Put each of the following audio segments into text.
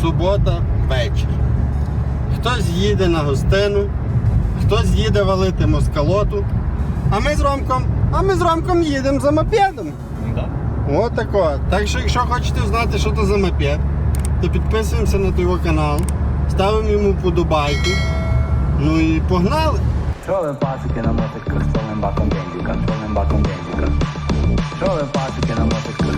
субота, вечір. Хтось їде на гостину, хтось їде валити москалоту. А ми з Ромком, а ми з Ромком їдемо за мопедом. Да. От тако. Так що, якщо хочете знати, що це за мопед, то підписуємося на його канал, ставимо йому подобайку. Ну і погнали! Trove pazziche na motocross, trove bacon vendicas, trove bacon vendicas. Trove pazziche na motocross,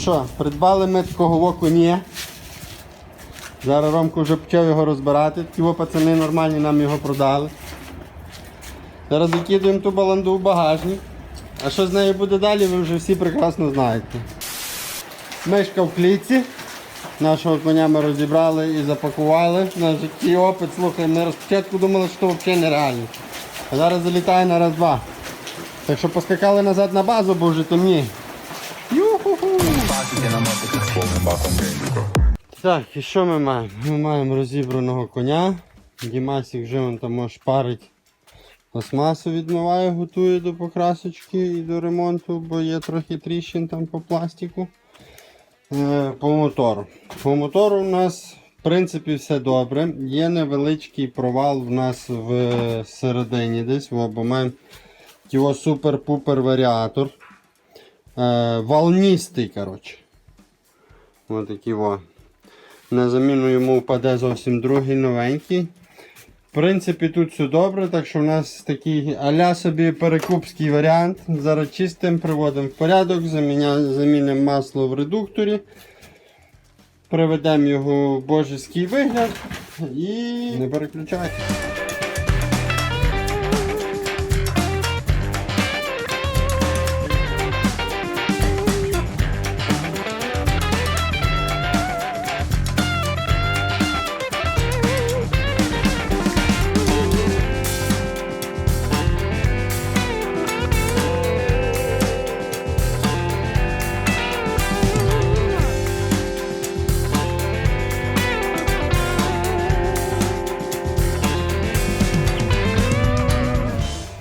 що, придбали ми такого ні. Зараз Ромко вже почав його розбирати. Ті пацани нормальні нам його продали. Зараз закидуємо ту баланду в багажник. А що з нею буде далі, ви вже всі прекрасно знаєте. Мишка в клітці. Нашого коня ми розібрали і запакували. На житті опит, слухай, ми спочатку думали, що це взагалі нереально. А зараз залітає на раз-два. Так що поскакали назад на базу, бо вже темніє. Так, і що ми маємо? Ми маємо розібраного коня. Дімасік вже вон там шпарить пластмасу відмиває, готує до покрасочки і до ремонту, бо є трохи тріщин там по пластику. Е, по мотору. По мотору у нас в принципі все добре. Є невеличкий провал в нас в середині десь, бо маємо його супер-пупер варіатор. Е, коротше. Ось такий во. На заміну йому впаде зовсім другий новенький. В принципі, тут все добре, так що в нас такий аля собі перекупський варіант. Зараз чистим, приводимо в порядок, замінимо масло в редукторі, приведемо його в божеський вигляд і не переключайте.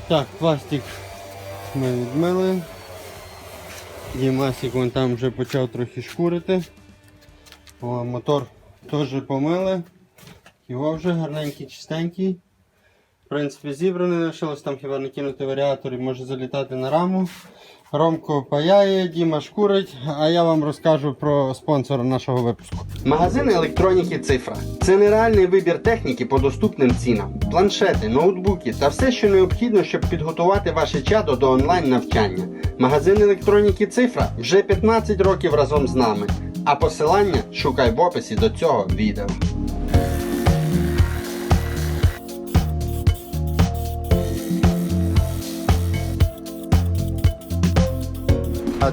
Так, пластик ми відмили. Дімасик вон там вже почав трохи шкурити. О, мотор теж помили. Його вже гарненький, чистенький. Принципі, зібраний, лишилось там хіба накинути варіатор і може залітати на раму. Ромко паяє, Діма шкурить, а я вам розкажу про спонсора нашого випуску. Магазин електроніки Цифра це нереальний вибір техніки по доступним цінам, планшети, ноутбуки та все, що необхідно, щоб підготувати ваше чадо до онлайн навчання. Магазин електроніки Цифра вже 15 років разом з нами. А посилання шукай в описі до цього відео.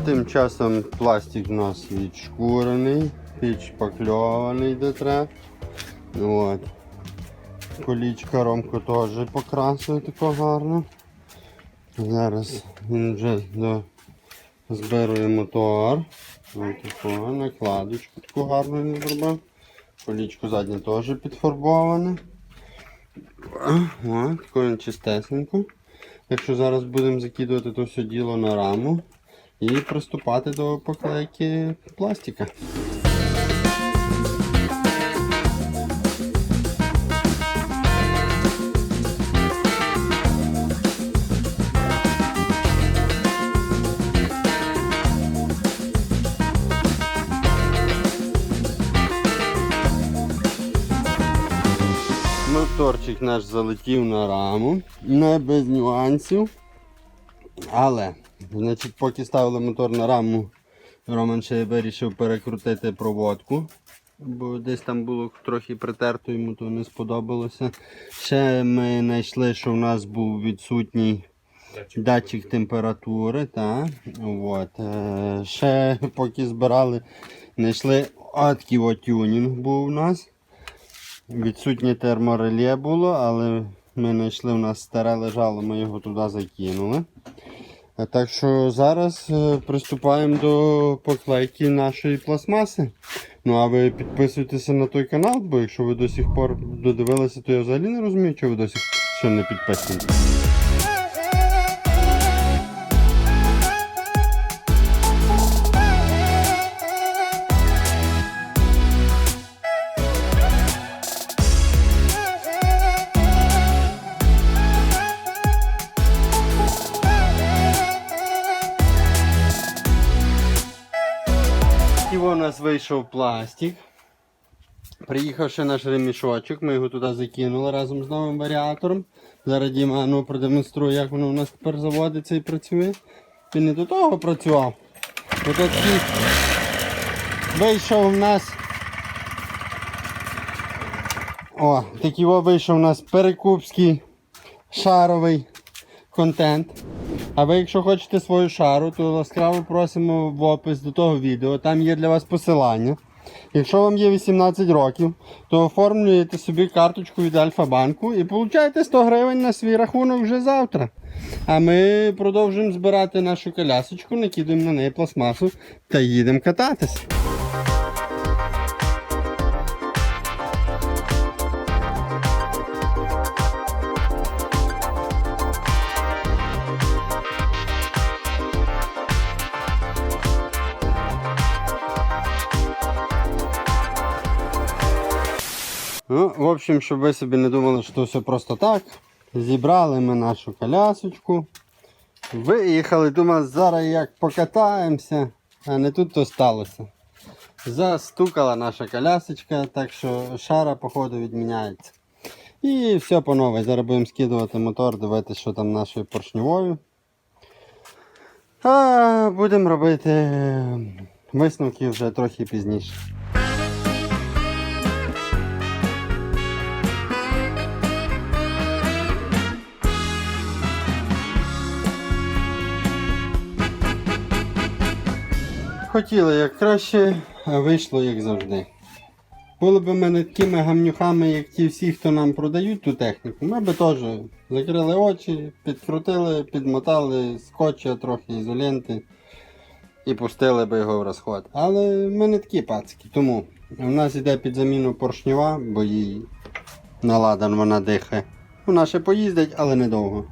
Тим часом пластик у нас відшкурений, підшпакльований де треба. От. Колічка Ромко теж покрасує тако гарно. Зараз він вже до... збирує мотор. Таку накладочку таку гарну він зробив. Колічко заднє теж підфарбоване. От, таку чистесеньку. Так що зараз будемо закидувати то все діло на раму і приступати до поклейки пластика. Моторчик наш залетів на раму, не без нюансів. Але, значить, поки ставили мотор на раму, Роман ще вирішив перекрутити проводку. Бо десь там було трохи притерто, йому то не сподобалося. Ще ми знайшли, що в нас був відсутній датчик температури. Та. От. е, Ще поки збирали, знайшли От тюнінг був у нас. Відсутнє термореле було, але ми знайшли у нас старе лежало, ми його туди закинули. Так що зараз е, приступаємо до поклейки нашої пластмаси. Ну а ви підписуйтеся на той канал, бо якщо ви до сих пор додивилися, то я взагалі не розумію, чого ви до сих ще не підписані. Нас вийшов пластик. Приїхав ще наш ремішочок, ми його туди закинули разом з новим варіатором. Зараз Діма ну, продемонструє, як воно у нас тепер заводиться і працює. Він не до того працював. Вийшов у нас. О, такий вийшов у нас перекупський шаровий контент. А ви, якщо хочете свою шару, то ласкаво просимо в опис до того відео. Там є для вас посилання. Якщо вам є 18 років, то оформлюєте собі карточку від Альфа-банку і получаєте 100 гривень на свій рахунок вже завтра. А ми продовжуємо збирати нашу колясочку, накидаємо на неї пластмасу та їдемо кататись. Ну, в общем, щоб ви собі не думали, що все просто так. Зібрали ми нашу колясочку. Виїхали, думали, зараз як покатаємося, а не тут то сталося. Застукала наша колясочка, так що шара, походу, відміняється. І все по новій. Зараз будемо скидувати мотор, дивитися, що там нашою поршньовою. А будемо робити висновки вже трохи пізніше. Хотіли як краще, а вийшло як завжди. Були б ми не такими гамнюхами, як ті всі, хто нам продають ту техніку, ми би теж закрили очі, підкрутили, підмотали скотча, трохи ізоленти і пустили би його в розход. Але ми не такі пацики, тому в нас йде під заміну поршнева, бо їй наладан вона дихає. Вона ще поїздить, але недовго.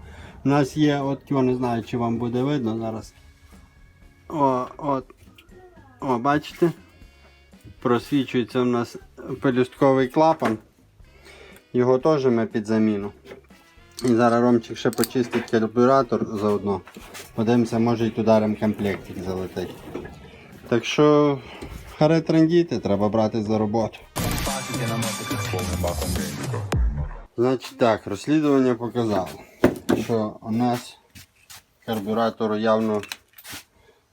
У нас є, от я не знаю, чи вам буде видно зараз. О, от. О, бачите? Просвічується в нас пелюстковий клапан. Його теж ми під заміну. І зараз Ромчик ще почистить карбюратор заодно. Подивимося, може і туди ремкомплектик залетить. Так що харе трендіти, треба брати за роботу. Значить так, розслідування показало, що у нас карбюратор явно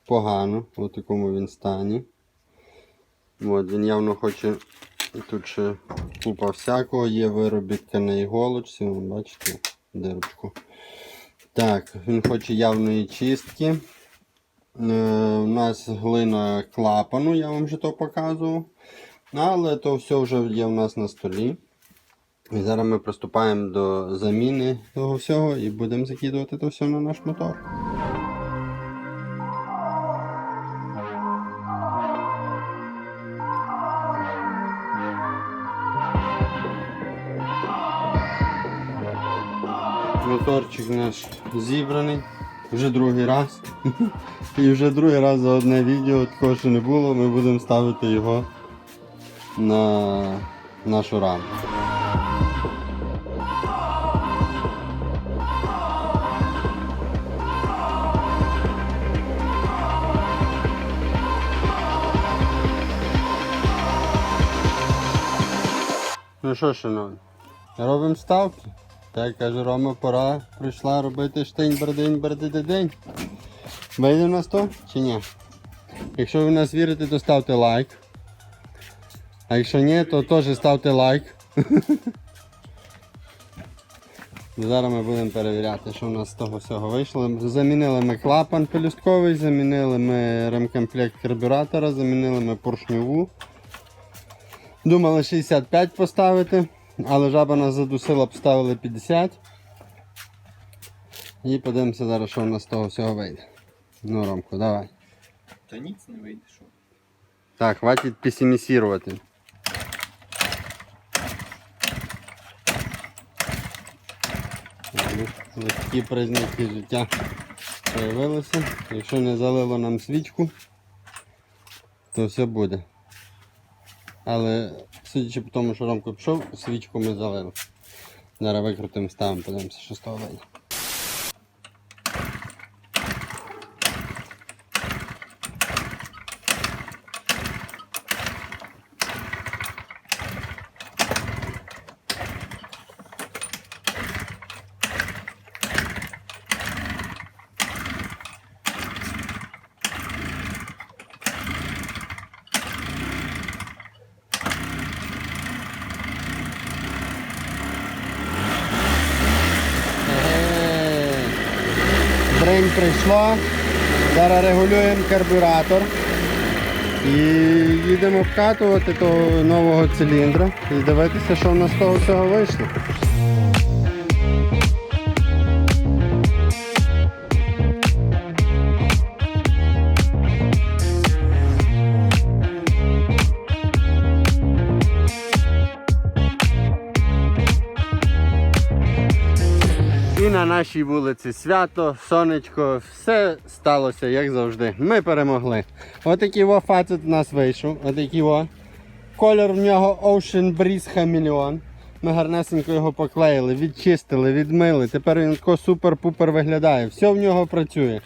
погано, у такому він стані. От, він явно хоче, тут ще купа всякого, є виробітка на іголочці, бачите, дирочку. Так, він хоче явної чистки. Е, у нас глина клапану, я вам вже то показував. Але то все вже є у нас на столі. І зараз ми приступаємо до заміни того всього і будемо закидувати то все на наш мотор. Моторчик наш зібраний вже другий раз. І вже другий раз за одне відео такого ще не було. Ми будемо ставити його на нашу рамку. Ну що, шановні, робимо ставки. Так каже Рома, пора прийшла робити штень бердень бердидень. Вийде в нас то чи ні? Якщо ви в нас вірите, то ставте лайк. А якщо ні, то теж ставте лайк. Зараз ми будемо перевіряти, що у нас з того всього вийшло. Замінили ми клапан пелюстковий, замінили ми ремкомплект карбюратора, замінили ми поршньову. Думали 65 поставити, але жаба нас задусила, поставили 50. І подивимося зараз, що в нас з того всього вийде. Ну, Ромко, давай. Та ніц не вийде, що. Так, хватить песимісувати. Ось такі признаки життя з'явилися. Якщо не залило нам свічку, то все буде. Але судячи по тому, що Ромко пішов, свічку ми залили. Зараз викрутимо, ставимо, подивимося, що з того вийде. Брень. Зараз регулюємо карбюратор. І їдемо вкатувати того нового циліндра і дивитися, що в нас з того всього вийшло. І на нашій вулиці свято, сонечко, все сталося як завжди. Ми перемогли. Отакий во фацет у нас вийшов. Отакий во. Колір в нього Ocean Breeze Chameleon. Ми гарнесенько його поклеїли, відчистили, відмили. Тепер він супер-пупер виглядає. Все в нього працює.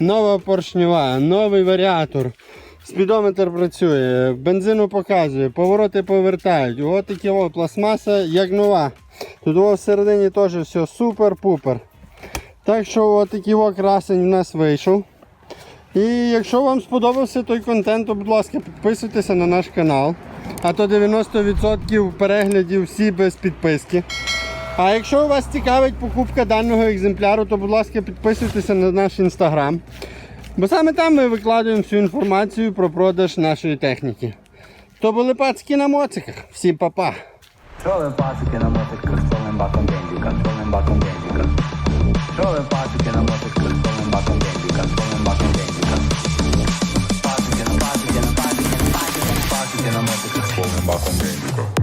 Нова поршнева, новий варіатор. Спідометр працює, бензину показує, повороти повертають. Ось такі пластмаса як нова. Тут о, всередині теж все супер-пупер. Так що от такий о, красень у нас вийшов. І якщо вам сподобався той контент, то будь ласка, підписуйтеся на наш канал. А то 90% переглядів всі без підписки. А якщо вас цікавить покупка даного екземпляру, то будь ласка, підписуйтеся на наш інстаграм. Бо саме там ми викладаємо всю інформацію про продаж нашої техніки. То були пацики на моциках. Всім па-па. Пацики на мотиках, столим баком бензіка, столим баком бензіка. Пацики на мотиках, столим баком бензіка. Пацики на пацики пацики на пацики пацики на мотиках.